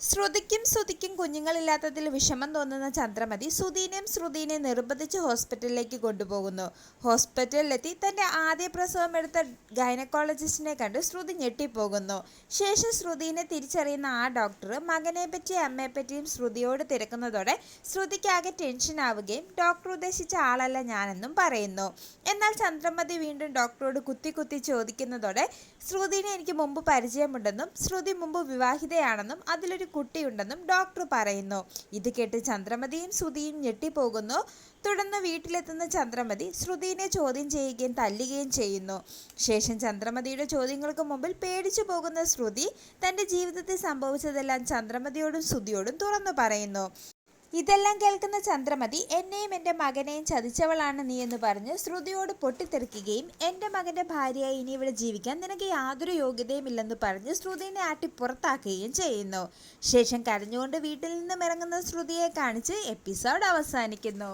ശ്രുതിക്കും ശ്രുതിക്കും കുഞ്ഞുങ്ങളില്ലാത്തതിൽ വിഷമം തോന്നുന്ന ചന്ദ്രമതി സുധീനെയും ശ്രുതിനെയും നിർബന്ധിച്ച് ഹോസ്പിറ്റലിലേക്ക് കൊണ്ടുപോകുന്നു. ഹോസ്പിറ്റലിലെത്തി തന്റെ ആദ്യ പ്രസവം എടുത്ത ഗൈനക്കോളജിസ്റ്റിനെ കണ്ട് ശ്രുതി ഞെട്ടിപ്പോകുന്നു. ശേഷം ശ്രുതിനെ തിരിച്ചറിയുന്ന ആ ഡോക്ടർ മകനെ പറ്റിയും അമ്മയെപ്പറ്റിയും ശ്രുതിയോട് തിരക്കുന്നതോടെ ശ്രുതിക്കാകെ ടെൻഷൻ ആവുകയും ഡോക്ടർ ഉദ്ദേശിച്ച ആളല്ല ഞാനെന്നും പറയുന്നു. എന്നാൽ ചന്ദ്രമതി വീണ്ടും ഡോക്ടറോട് കുത്തി കുത്തി ചോദിക്കുന്നതോടെ ശ്രുതിനെ എനിക്ക് മുമ്പ് പരിചയമുണ്ടെന്നും ശ്രുതി മുമ്പ് വിവാഹിതയാണെന്നും അതിലൊരു കുട്ടിയുണ്ടെന്നും ഡോക്ടർ പറയുന്നു. ഇത് കേട്ട് ചന്ദ്രമതിയും ശ്രുതിയും ഞെട്ടിപ്പോകുന്നു. തുടർന്ന് വീട്ടിലെത്തുന്ന ചന്ദ്രമതി ശ്രുതിനെ ചോദ്യം ചെയ്യുകയും തല്ലുകയും ചെയ്യുന്നു. ശേഷം ചന്ദ്രമതിയുടെ ചോദ്യങ്ങൾക്ക് മുമ്പിൽ പേടിച്ചു പോകുന്ന ശ്രുതി തന്റെ ജീവിതത്തിൽ സംഭവിച്ചതെല്ലാം ചന്ദ്രമതിയോടും ശ്രുതിയോടും തുറന്നു പറയുന്നു. ഇതെല്ലാം കേൾക്കുന്ന ചന്ദ്രമതി എന്നെയും എന്റെ മകനെയും ചതിച്ചവളാണ് നീ എന്ന് പറഞ്ഞ് ശ്രുതിയോട് പൊട്ടിത്തെറിക്കുകയും എന്റെ മകന്റെ ഭാര്യയായി ഇനി ഇവിടെ ജീവിക്കാൻ നിനക്ക് യാതൊരു യോഗ്യതയും ഇല്ലെന്ന് പറഞ്ഞ് ശ്രുതിനെ ആട്ടി പുറത്താക്കുകയും ചെയ്യുന്നു. ശേഷം കരഞ്ഞുകൊണ്ട് വീട്ടിൽ നിന്നും ഇറങ്ങുന്ന ശ്രുതിയെ കാണിച്ച് എപ്പിസോഡ് അവസാനിക്കുന്നു.